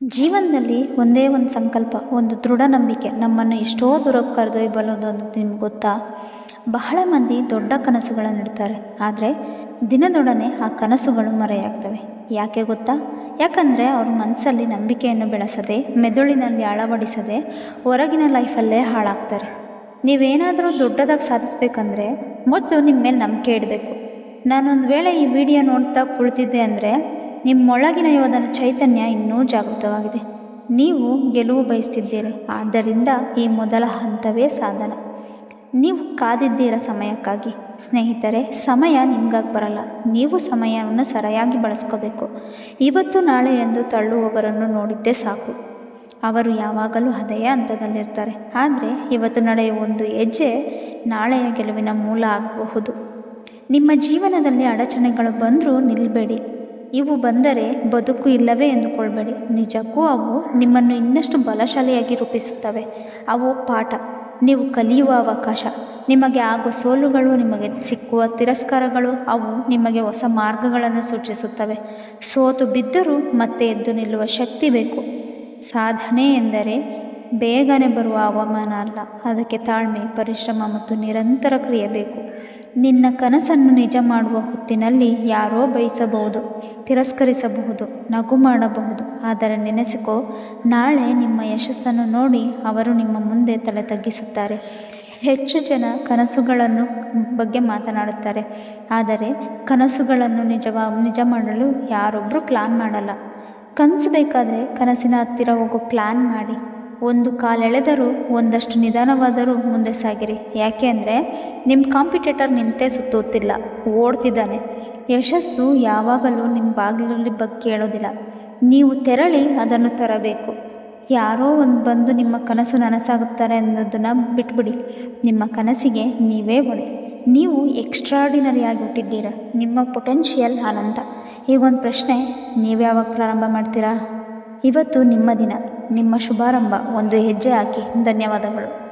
ಜೀವನದಲ್ಲಿ ಒಂದೇ ಒಂದು ಸಂಕಲ್ಪ, ಒಂದು ದೃಢ ನಂಬಿಕೆ ನಮ್ಮನ್ನು ಎಷ್ಟೋ ದೂರಕ್ಕೆ ಕರೆದೊಯ್ಯಬಲ್ಲದು ಅಂತ ನಿಮ್ಗೆ ಗೊತ್ತಾ? ಬಹಳ ಮಂದಿ ದೊಡ್ಡ ಕನಸುಗಳನ್ನು ಇಡ್ತಾರೆ ಆದರೆ ದಿನದೊಡನೆ ಆ ಕನಸುಗಳು ಮರೆಯಾಗ್ತವೆ. ಯಾಕೆ ಗೊತ್ತಾ? ಯಾಕಂದರೆ ಅವ್ರ ಮನಸ್ಸಲ್ಲಿ ನಂಬಿಕೆಯನ್ನು ಬೆಳೆಸದೆ, ಮೆದುಳಿನಲ್ಲಿ ಅಳವಡಿಸದೆ, ಹೊರಗಿನ ಲೈಫಲ್ಲೇ ಹಾಳಾಗ್ತಾರೆ. ನೀವೇನಾದರೂ ದೊಡ್ಡದಾಗಿ ಸಾಧಿಸ್ಬೇಕಂದ್ರೆ ಮೊದಲು ನಿಮ್ಮ ಮೇಲೆ ನಂಬಿಕೆ ಇಡಬೇಕು. ನಾನೊಂದು ವೇಳೆ ಈ ವಿಡಿಯೋ ನೋಡ್ತಾ ಕುಳಿತಿದ್ದೆ ಅಂದರೆ ನಿಮ್ಮೊಳಗಿನ ಯೋಧನ ಚೈತನ್ಯ ಇನ್ನೂ ಜಾಗೃತವಾಗಿದೆ. ನೀವು ಗೆಲುವು ಬಯಸ್ತಿದ್ದೀರಿ. ಆದ್ದರಿಂದ ಈ ಮೊದಲ ಹಂತವೇ ಸಾಧನ. ನೀವು ಕಾದಿದ್ದೀರ ಸಮಯಕ್ಕಾಗಿ. ಸ್ನೇಹಿತರೆ, ಸಮಯ ನಿಮ್ಗಾಗಿ ಬರಲ್ಲ. ನೀವು ಸಮಯವನ್ನು ಸರಿಯಾಗಿ ಬಳಸ್ಕೋಬೇಕು. ಇವತ್ತು ನಾಳೆ ಎಂದು ತಳ್ಳುವವರನ್ನು ನೋಡಿದ್ದೇ ಸಾಕು. ಅವರು ಯಾವಾಗಲೂ ಅದೇ ಹಂತದಲ್ಲಿರ್ತಾರೆ. ಆದರೆ ಇವತ್ತು ನಡೆಯುವ ಒಂದು ಹೆಜ್ಜೆ ನಾಳೆಯ ಗೆಲುವಿನ ಮೂಲ ಆಗಬಹುದು. ನಿಮ್ಮ ಜೀವನದಲ್ಲಿ ಅಡಚಣೆಗಳು ಬಂದರೂ ನಿಲ್ಲಬೇಡಿ ಇವು ಬಂದರೆ ಬದುಕು ಇಲ್ಲವೇ ಎಂದುಕೊಳ್ಬೇಡಿ. ನಿಜಕ್ಕೂ ಅವು ನಿಮ್ಮನ್ನು ಇನ್ನಷ್ಟು ಬಲಶಾಲಿಯಾಗಿ ರೂಪಿಸುತ್ತವೆ. ಅವು ಪಾಠ. ನೀವು ಕಲಿಯುವ ಅವಕಾಶ. ನಿಮಗೆ ಆಗುವ ಸೋಲುಗಳು, ನಿಮಗೆ ಸಿಕ್ಕುವ ತಿರಸ್ಕಾರಗಳು, ಅವು ನಿಮಗೆ ಹೊಸ ಮಾರ್ಗಗಳನ್ನು ಸೂಚಿಸುತ್ತವೆ. ಸೋತು ಬಿದ್ದರೂ ಮತ್ತೆ ಎದ್ದು ನಿಲ್ಲುವ ಶಕ್ತಿ ಬೇಕು. ಸಾಧನೆ ಎಂದರೆ ಬೇಗನೆ ಬರುವ ಅವಮಾನ ಅಲ್ಲ. ಅದಕ್ಕೆ ತಾಳ್ಮೆ, ಪರಿಶ್ರಮ ಮತ್ತು ನಿರಂತರ ಕ್ರಿಯೆ ಬೇಕು. ನಿನ್ನ ಕನಸನ್ನು ನಿಜ ಮಾಡುವ ಹೊತ್ತಿನಲ್ಲಿ ಯಾರೋ ಬಯಸಬಹುದು, ತಿರಸ್ಕರಿಸಬಹುದು, ನಗು ಮಾಡಬಹುದು. ಆದರೆ ನೆನೆಸಿಕೋ, ನಾಳೆ ನಿಮ್ಮ ಯಶಸ್ಸನ್ನು ನೋಡಿ ಅವರು ನಿಮ್ಮ ಮುಂದೆ ತಲೆ ತಗ್ಗಿಸುತ್ತಾರೆ. ಹೆಚ್ಚು ಜನ ಕನಸುಗಳನ್ನು ಬಗ್ಗೆ ಮಾತನಾಡುತ್ತಾರೆ. ಆದರೆ ಕನಸುಗಳನ್ನು ನಿಜವಾ, ನಿಜ ಮಾಡಲು ಯಾರೊಬ್ಬರು ಪ್ಲಾನ್ ಮಾಡಲ್ಲ. ಕನಸು ಬೇಕಾದರೆ ಕನಸಿನ ಹತ್ತಿರ ಹೋಗೋ ಪ್ಲ್ಯಾನ್ ಮಾಡಿ. ಒಂದು ಕಾಲೆಳೆದರೂ ಒಂದಷ್ಟು ನಿಧಾನವಾದರೂ ಮುಂದೆ ಸಾಗಿರಿ. ಯಾಕೆ ಅಂದರೆ ನಿಮ್ಮ ಕಾಂಪಿಟೇಟರ್ ನಿಂತೇ ಸುತ್ತುತ್ತಿಲ್ಲ ಓಡ್ತಿದ್ದಾನೆ. ಯಶಸ್ಸು ಯಾವಾಗಲೂ ನಿಮ್ಮ ಬಾಗಿಲಲ್ಲಿ ಬಗ್ಗೆ ಕೇಳೋದಿಲ್ಲ. ನೀವು ತೆರಳಿ ಅದನ್ನು ತರಬೇಕು. ಯಾರೋ ಒಂದು ಬಂದು ನಿಮ್ಮ ಕನಸು ನನಸಾಗುತ್ತಾರೆ ಅನ್ನೋದನ್ನು ಬಿಟ್ಬಿಡಿ. ನಿಮ್ಮ ಕನಸಿಗೆ ನೀವೇ ಹೊಣೆ. ನೀವು ಎಕ್ಸ್ಟ್ರಾಡಿನರಿಯಾಗಿ ಆಗಿಬಿಟ್ಟಿದ್ದೀರ ನಿಮ್ಮ ಪೊಟೆನ್ಷಿಯಲ್ ಅನಂತ. ಈ ಒಂದು ಪ್ರಶ್ನೆ ನೀವು ಯಾವಾಗ ಪ್ರಾರಂಭ ಮಾಡ್ತೀರಾ? ಇವತ್ತು ನಿಮ್ಮ ದಿನ. ನಿಮ್ಮ ಶುಭಾರಂಭ. ಒಂದು ಹೆಜ್ಜೆ ಹಾಕಿ. ಧನ್ಯವಾದಗಳು.